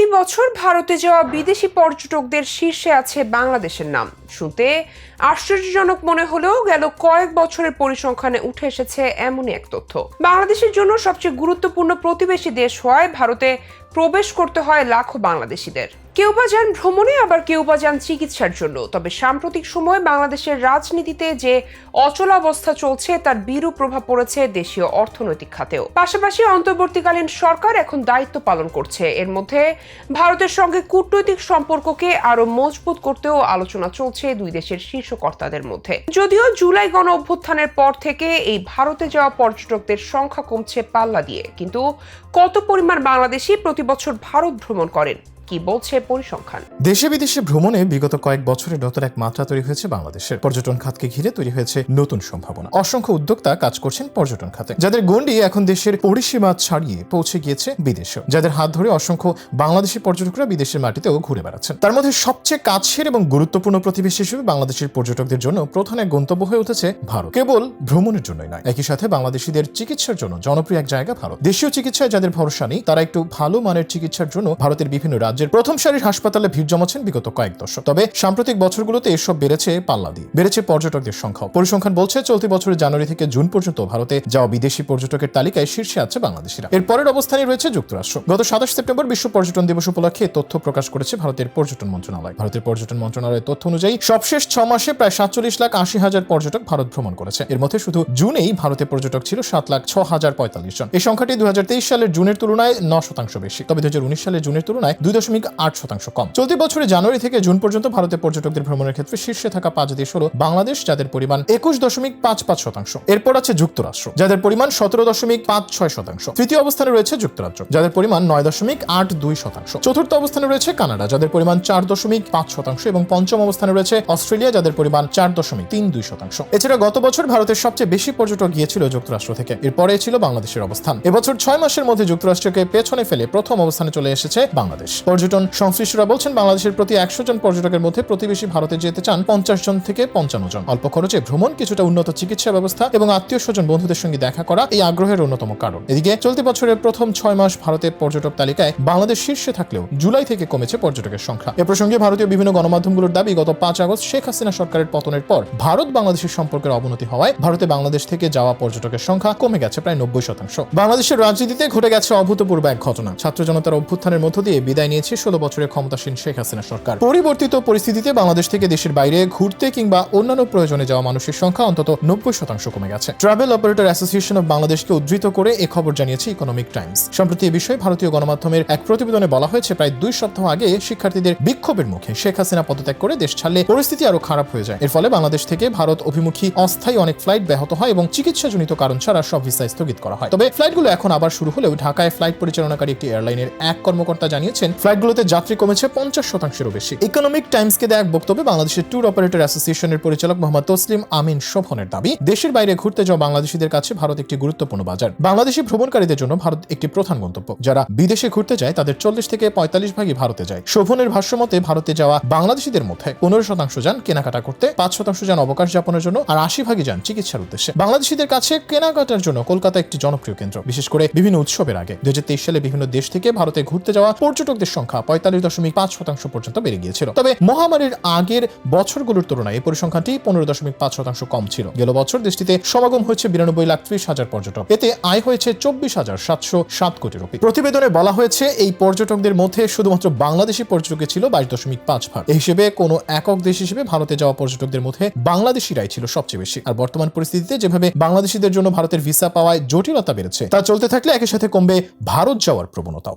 প্রতি বছর ভারতে যাওয়া বিদেশি পর্যটকদের শীর্ষে আছে বাংলাদেশের নাম। শুনতে আশ্চর্যজনক মনে হলেও গেল কয়েক বছরের পরিসংখ্যানে উঠে এসেছে এমনই এক তথ্য। বাংলাদেশের জন্য সবচেয়ে গুরুত্বপূর্ণ প্রতিবেশী দেশ হয় ভারতে প্রবেশ করতে হয় লাখো বাংলাদেশিদের। কেউ বা যান ভ্রমণে, আবার কেউ বা যান চিকিৎসার জন্য। তবে সাম্প্রতিক সময়ে বাংলাদেশের রাজনীতিতে যে অচলাবস্থা চলছে, তার বিরূপ প্রভাব পড়েছে দেশীয় অর্থনৈতিক খাতেও। পাশাপাশি অন্তর্বর্তীকালীন সরকার এখন দায়িত্ব পালন করছে। এর মধ্যে ভারতের সঙ্গে কূটনৈতিক সম্পর্ককে আরও মজবুত করতেও আলোচনা চলছে দুই দেশের শীর্ষ কর্তাদের মধ্যে। যদিও জুলাই গণ অভ্যুত্থানের পর থেকে এই ভারতে যাওয়া পর্যটকদের সংখ্যা কমছে পাল্লা দিয়ে। কিন্তু কত পরিমাণ বাংলাদেশি প্রতি বছর ভারত ভ্রমণ করেন। কি বলছে পরিসংখ্যান? দেশে বিদেশে ভ্রমণে বিগত কয়েক বছরে নতুন এক মাত্রা তৈরি হয়েছে বাংলাদেশের। পর্যটন খাতকে ঘিরে তৈরি হয়েছে নতুন সম্ভাবনা। অসংখ্য উদ্যোক্তা কাজ করছেন পর্যটন খাতে। যাদের গণ্ডি এখন দেশের পরিসীমা ছাড়িয়ে পৌঁছে গিয়েছে বিদেশেও। যাদের হাত ধরে অসংখ্য বাংলাদেশি পর্যটকরা বিদেশের মাটিতেও ঘুরে বেড়াচ্ছেন। তার মধ্যে সবচেয়ে কাছের এবং গুরুত্বপূর্ণ প্রতিবেশী হিসেবে বাংলাদেশের পর্যটকদের জন্য প্রধান এক গন্তব্য হয়ে উঠেছে ভারত। কেবল ভ্রমণের জন্যই নয়, একই সাথে বাংলাদেশিদের চিকিৎসার জন্য জনপ্রিয় এক জায়গা ভারত। দেশীয় চিকিৎসায় যাদের ভরসা নেই, তারা একটু ভালো মানের চিকিৎসার জন্য ভারতের বিভিন্ন রাজ্যের প্রথম সারির হাসপাতালে ভিড় জমাচ্ছেন বিগত কয়েক দশক। তবে সাম্প্রতিক বছরগুলোতে এসব বেড়েছে পাল্লা দিয়ে। বেড়েছে পর্যটকদের সংখ্যা পরিসংখ্যান বলছে, চলতি বছরের জানুয়ারি থেকে জুন পর্যন্ত ভারতে যাওয়া বিদেশি পর্যটকের তালিকায় শীর্ষে আছে বাংলাদেশিরা। এর পরের অবস্থানে রয়েছে যুক্তরাষ্ট্র। গত সাতাশ সেপ্টেম্বর বিশ্ব পর্যটন দিবস উপলক্ষে তথ্য প্রকাশ করেছে ভারতের পর্যটন মন্ত্রণালয়। ভারতের পর্যটন মন্ত্রণালয়ের তথ্য অনুযায়ী, সবশেষ ছ মাসে প্রায় সাতচল্লিশ লাখ আশি হাজার পর্যটক ভারত ভ্রমণ করেছে। এর মধ্যে শুধু জুনেই ভারতে পর্যটক ছিল সাত লাখ ছ হাজার পঁয়তাল্লিশ জন। এই সংখ্যাটি দু হাজার তেইশ সালের জুনের তুলনায় ন শতাংশ বেশি। তবে দু হাজার উনিশ সালের জুনের তুলনায় দুই দশমিক আট শতাংশ কম। চলতি বছরে জানুয়ারি থেকে জুন পর্যন্ত ভারতে পর্যটকদের ভ্রমণের ক্ষেত্রে শীর্ষে থাকা পাঁচ দেশ হল বাংলাদেশ, যাদের পরিমাণ একুশ দশমিক পাঁচ পাঁচ শতাংশ। এরপর আছে যুক্তরাষ্ট্র, যাদের পরিমাণ সতেরো দশমিক পাঁচ ছয় শতাংশ। তৃতীয় অবস্থানে রয়েছে যুক্তরাজ্য, যাদের পরিমাণ নয় দশমিক আট দুই শতাংশ। চতুর্থ অবস্থানে রয়েছে কানাডা, যাদের পরিমাণ চার দশমিক পাঁচ শতাংশ এবং পঞ্চম অবস্থানে রয়েছে অস্ট্রেলিয়া, যাদের পরিমাণ চার দশমিক তিন দুই শতাংশ। এছাড়া গত বছর ভারতের সবচেয়ে বেশি পর্যটক গিয়েছিল যুক্তরাষ্ট্র থেকে। এরপরে ছিল বাংলাদেশের অবস্থান। এবছর ছয় মাসের মধ্যে যুক্তরাষ্ট্রকে পেছনে ফেলে প্রথম অবস্থানে চলে এসেছে বাংলাদেশ। পর্যটন সংশ্লিষ্টরা বলছেন, বাংলাদেশের প্রতি একশো জন পর্যটকের মধ্যে প্রতিবেশী ভারতে যেতে চান পঞ্চাশ জন থেকে পঞ্চান্ন জন। অল্প খরচে ভ্রমণ কিছুটা উন্নত চিকিৎসা ব্যবস্থা এবং আত্মীয় স্বজন বন্ধুদের সঙ্গে দেখা করা এই আগ্রহের অন্যতম কারণ। এদিকে চলতি বছরের প্রথম ছয় মাস ভারতের পর্যটক তালিকায় বাংলাদেশ শীর্ষে থাকলেও জুলাই থেকে কমেছে পর্যটকের সংখ্যা। এ প্রসঙ্গে ভারতীয় বিভিন্ন গণমাধ্যমগুলোর দাবি, গত পাঁচ আগস্ট শেখ হাসিনা সরকারের পতনের পর ভারত বাংলাদেশের সম্পর্কের অবনতি হওয়ায় ভারতে বাংলাদেশ থেকে যাওয়া পর্যটকের সংখ্যা কমে গেছে প্রায় নব্বই শতাংশ। বাংলাদেশের রাজনীতিতে ঘটে গেছে অভূতপূর্ব এক ঘটনা। ছাত্র জনতার অভ্যুত্থানের মধ্য দিয়ে বিদায় নিয়েছে ষোলো বছরের ক্ষমতাসীন শেখ হাসিনা সরকার। পরিবর্তিত পরিস্থিতিতে বাংলাদেশ থেকে দেশের বাইরে ঘুরতে কিংবা অন্যান্য প্রয়োজনে যাওয়া মানুষের সংখ্যা অন্তত নব্বই শতাংশ কমে গেছে। ট্রাভেল অপারেটর অ্যাসোসিয়েশন অব বাংলাদেশকে উদ্ধৃত করে এ খবর জানিয়েছে ইকোনমিক টাইমস সম্প্রতি এ বিষয়ে ভারতীয় গণমাধ্যমের এক প্রতিবেদনে বলা হয়েছে, প্রায় দুই সপ্তাহ আগে শিক্ষার্থীদের বিক্ষোভের মুখে শেখ হাসিনা পদত্যাগ করে দেশ ছাড়লে পরিস্থিতি আরও খারাপ হয়ে যায়। এর ফলে বাংলাদেশ থেকে ভারত অভিমুখী অস্থায়ী অনেক ফ্লাইট ব্যাহত হয় এবং চিকিৎসাজনিত কারণ ছাড়া সব ভিসা স্থগিত করা হয়। তবে ফ্লাইটগুলো এখন আবার শুরু হলেও ঢাকায় ফ্লাইট পরিচালনাকারী একটি এয়ারলাইনের এক কর্মকর্তা জানিয়েছেন ফ্লাইটগুলোতে যাত্রী কমেছে পঞ্চাশ শতাংশেরও বেশি। ইকোনমিক টাইমসকে দেয়া এক বক্তব্যে বাংলাদেশের ট্যুর অপারেটর অ্যাসোসিয়েশনের পরিচালক মোহাম্মদ তসলিম আমিন শোভনের দাবি, দেশের বাইরে ঘুরতে যাওয়া বাংলাদেশিদের কাছে ভারত একটি গুরুত্বপূর্ণ বাজার। বাংলাদেশি ভ্রমণকারীদের জন্য ভারত একটি প্রধান গন্তব্য। যারা বিদেশে ঘুরতে যায়, তাদের চল্লিশ থেকে পঁয়তাল্লিশ ভাগই ভারতে যায়। শোভনের ভাষ্যমতে, ভারতে যাওয়া বাংলাদেশিদের মধ্যে পনেরো শতাংশ যান কেনাকাটা করতে, পাঁচ শতাংশ যান অবকাশ যাপনের জন্য আর আশি ভাগই যান চিকিৎসার উদ্দেশ্যে। বাংলাদেশিদের কাছে কেনাকাটার জন্য কলকাতা একটি জনপ্রিয় কেন্দ্র, বিশেষ করে বিভিন্ন উৎসবের আগে। দুই হাজার তেইশ সালে বিভিন্ন দেশ থেকে ভারতে ঘুরতে যাওয়া পর্যটকদের সংখ্যা পঁয়তাল্লিশ দশমিক পাঁচ শতাংশ পর্যন্ত বেড়ে গিয়েছিল। তবে মহামারীর আগের বছরগুলোর তুলনায় এই পরিসংখ্যানটি পনেরো দশমিক পাঁচ শতাংশ কম ছিল। গেল বছর দেশটিতে সমাগম হয়েছে বিরানব্বই লাখ ত্রিশ হাজার পর্যটক। এতে আয় হয়েছে চব্বিশ হাজার সাতশো সাত কোটি রুপি। প্রতিবেদনে বলা হয়েছে, এই পর্যটকদের মধ্যে শুধুমাত্র বাংলাদেশি পর্যটকের ছিল বাইশ দশমিক পাঁচ ভাগ। এই হিসেবে কোনো একক দেশ হিসেবে ভারতে যাওয়া পর্যটকদের মধ্যে বাংলাদেশিরাই ছিল সবচেয়ে বেশি। আর বর্তমান পরিস্থিতিতে যেভাবে বাংলাদেশিদের জন্য ভারতের ভিসা পাওয়ায় জটিলতা বেড়েছে, তা চলতে থাকলে একই সাথে কমবে ভারত যাওয়ার প্রবণতাও।